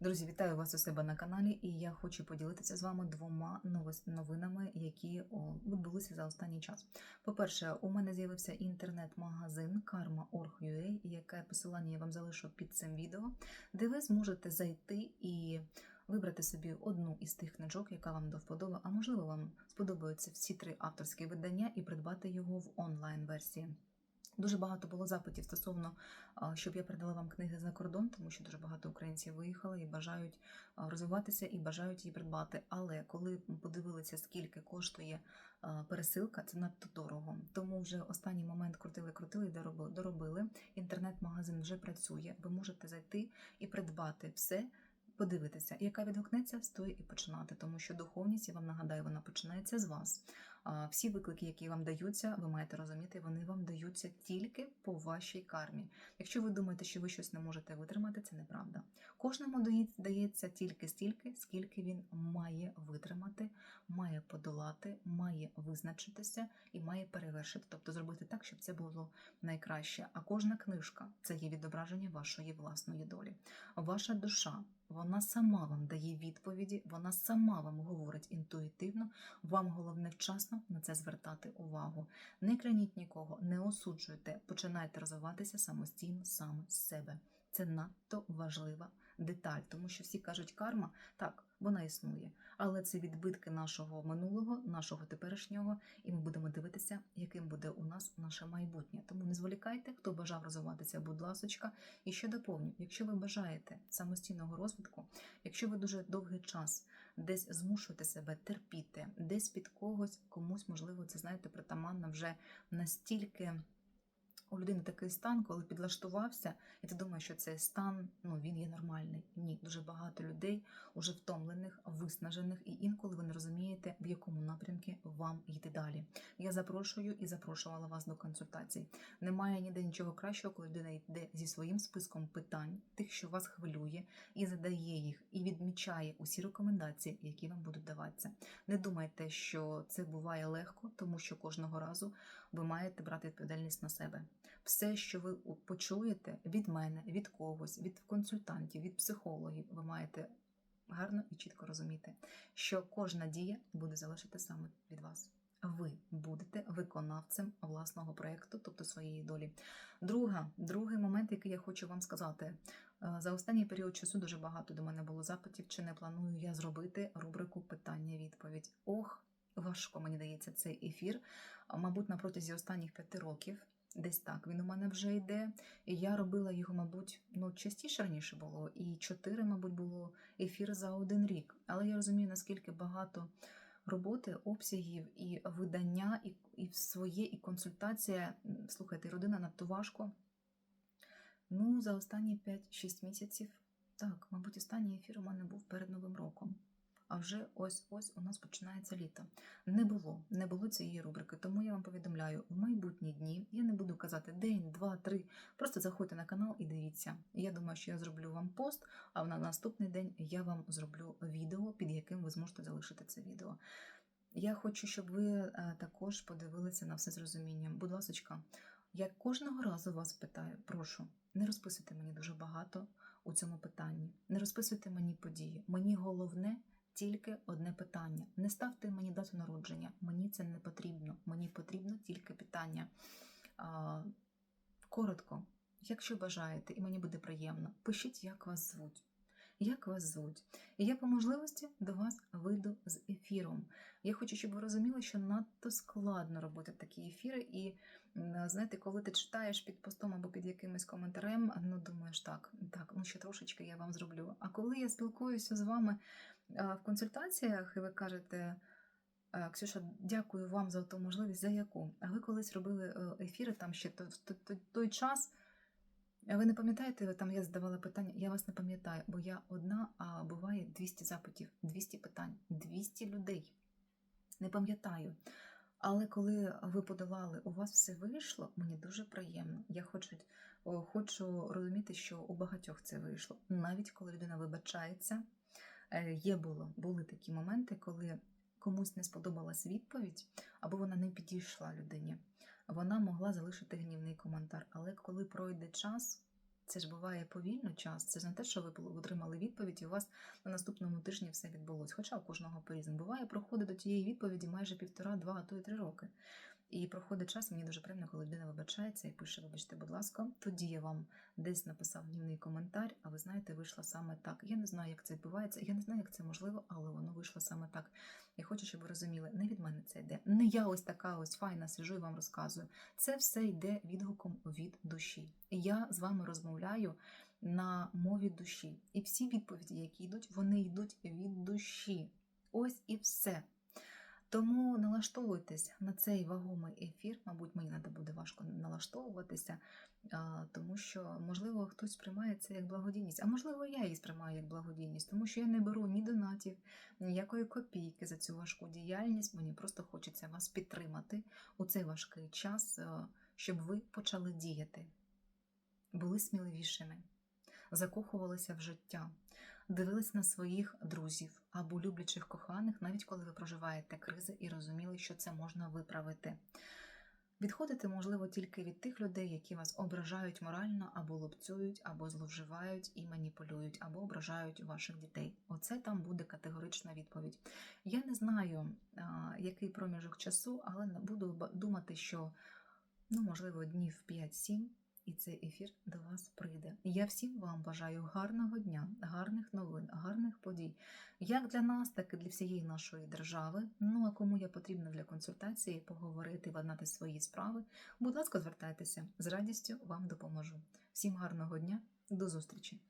Друзі, вітаю вас у себе на каналі, і я хочу поділитися з вами двома новинами, які відбулися за останній час. По-перше, у мене з'явився інтернет-магазин Karma.org.ua, яке посилання я вам залишу під цим відео, де ви зможете зайти і вибрати собі одну із тих книжок, яка вам до вподоби, а можливо, вам сподобаються всі три авторські видання і придбати його в онлайн-версії. Дуже багато було запитів стосовно, щоб я передала вам книги за кордон, тому що дуже багато українців виїхали і бажають розвиватися і бажають її придбати. Але коли подивилися, скільки коштує пересилка, це надто дорого. Тому вже останній момент крутили, крутили і дороби- доробили. Інтернет-магазин вже працює. Ви можете зайти і придбати все. Подивитися, яка відгукнеться, стоїть і починати, тому що духовність, я вам нагадаю, вона починається з вас. Всі виклики, які вам даються, ви маєте розуміти, вони вам даються тільки по вашій кармі. Якщо ви думаєте, що ви щось не можете витримати, це неправда. Кожному дається тільки стільки, скільки він має витримати, має подолати, має визначитися і має перевершити, тобто зробити так, щоб це було найкраще. А кожна книжка це є відображення вашої власної долі. Ваша душа. Вона сама вам дає відповіді, вона сама вам говорить інтуїтивно, вам головне вчасно на це звертати увагу. Не кляніть нікого, не осуджуйте, починайте розвиватися самостійно саме з себе. Це надто важлива деталь, тому що всі кажуть, карма так, вона існує, але це відбитки нашого минулого, нашого теперішнього, і ми будемо дивитися, яким буде у нас наше майбутнє. Тому не зволікайте, хто бажав розвиватися, будь ласочка. І ще доповню: якщо ви бажаєте самостійного розвитку, якщо ви дуже довгий час десь змушуєте себе терпіти, десь під когось, комусь, можливо, це знаєте, притаманна вже настільки. У людини такий стан, коли підлаштувався, і ти думаєш, що цей стан ну він є нормальний. Ні, дуже багато людей уже втомлених, виснажених, і інколи ви не розумієте, в якому напрямку вам йти далі. Я запрошую і запрошувала вас до консультацій. Немає ніде нічого кращого, коли людина йде зі своїм списком питань, тих, що вас хвилює, і задає їх, і відмічає усі рекомендації, які вам будуть даватися. Не думайте, що це буває легко, тому що кожного разу ви маєте брати відповідальність на себе. Все, що ви почуєте від мене, від когось, від консультантів, від психологів, ви маєте гарно і чітко розуміти, що кожна дія буде залежати саме від вас. Ви будете виконавцем власного проєкту, тобто своєї долі. Друга, другий момент, який я хочу вам сказати. Е, За останній період часу дуже багато до мене було запитів, чи не планую я зробити рубрику питання-відповідь. Ох, важко мені дається цей ефір. Мабуть, на протязі останніх п'яти років. Десь так він у мене вже йде. І я робила його, мабуть, ну частіше раніше було, і чотири, мабуть, було ефір за один рік. Але я розумію, наскільки багато роботи, обсягів і видання, і, і своє, і консультація. Слухайте, родина надто важко. Ну, за останні 5-6 місяців, так, мабуть, останній ефір у мене був перед Новим роком. А вже ось ось у нас починається літо. Не було, не було цієї рубрики. Тому я вам повідомляю, в майбутні дні я не буду казати день, два, три. Просто заходьте на канал і дивіться. Я думаю, що я зроблю вам пост, а на наступний день я вам зроблю відео, під яким ви зможете залишити це відео. Я хочу, щоб ви е, також подивилися на все з розумінням. Будь ласочка, я кожного разу вас питаю, прошу, не розписуйте мені дуже багато у цьому питанні. Не розписуйте мені події. Мені головне тільки одне питання. Не ставте мені дату народження. Мені це не потрібно. Мені потрібно тільки питання. Коротко, якщо бажаєте, і мені буде приємно, пишіть, як вас звуть. Як вас звуть? І я по можливості до вас вийду з ефіром. Я хочу, щоб ви розуміли, що надто складно робити такі ефіри. І знаєте, коли ти читаєш під постом або під якимось коментарем, ну думаєш, так, так, ну ще трошечки я вам зроблю. А коли я спілкуюся з вами в консультаціях, і ви кажете. «Е, Ксюша, дякую вам за ту можливість, за яку. А ви колись робили е, ефіри там ще в той, час. Ви не пам'ятаєте, там я задавала питання, я вас не пам'ятаю, бо я одна, а буває 200 запитів, 200 питань, 200 людей. Не пам'ятаю. Але коли ви подолали, у вас все вийшло, мені дуже приємно. Я хочу, хочу розуміти, що у багатьох це вийшло. Навіть коли людина вибачається, є було, були такі моменти, коли комусь не сподобалась відповідь, або вона не підійшла людині. Вона могла залишити гнівний коментар. Але коли пройде час, Це ж буває повільно час. Це ж не те, що ви отримали відповідь, і у вас на наступному тижні все відбулось. Хоча у кожного по-різному. Буває, проходить до тієї відповіді майже півтора, два, а то й три роки. І проходить час, мені дуже приємно, коли людина вибачається і пише, вибачте, будь ласка, тоді я вам десь написав гнівний коментар, а ви знаєте, вийшло саме так. Я не знаю, як це відбувається, я не знаю, як це можливо, але воно вийшло саме так. Я хочу, щоб ви розуміли, не від мене це йде. Не я ось така ось файна сижу і вам розказую. Це все йде відгуком від душі. Я з вами розмовляю на мові душі. І всі відповіді, які йдуть, вони йдуть від душі. Ось і все. Тому налаштовуйтесь на цей вагомий ефір. Мабуть, мені треба буде важко налаштовуватися, тому що, можливо, хтось сприймає це як благодійність, а можливо, я її сприймаю як благодійність, тому що я не беру ні донатів, ніякої копійки за цю важку діяльність. Мені просто хочеться вас підтримати у цей важкий час, щоб ви почали діяти, були сміливішими, закохувалися в життя, дивились на своїх друзів або люблячих коханих, навіть коли ви проживаєте кризи і розуміли, що це можна виправити. Відходити можливо тільки від тих людей, які вас ображають морально, або лупцюють, або зловживають і маніпулюють, або ображають ваших дітей. Оце там буде категорична відповідь. Я не знаю, який проміжок часу, але буду думати, що ну, можливо, днів 5-7, і цей ефір до вас прийде. Я всім вам бажаю гарного дня, гарних новин, гарних подій, як для нас, так і для всієї нашої держави. Ну а кому я потрібна для консультації, поговорити, владнати свої справи, будь ласка, звертайтеся з радістю вам допоможу. Всім гарного дня, до зустрічі!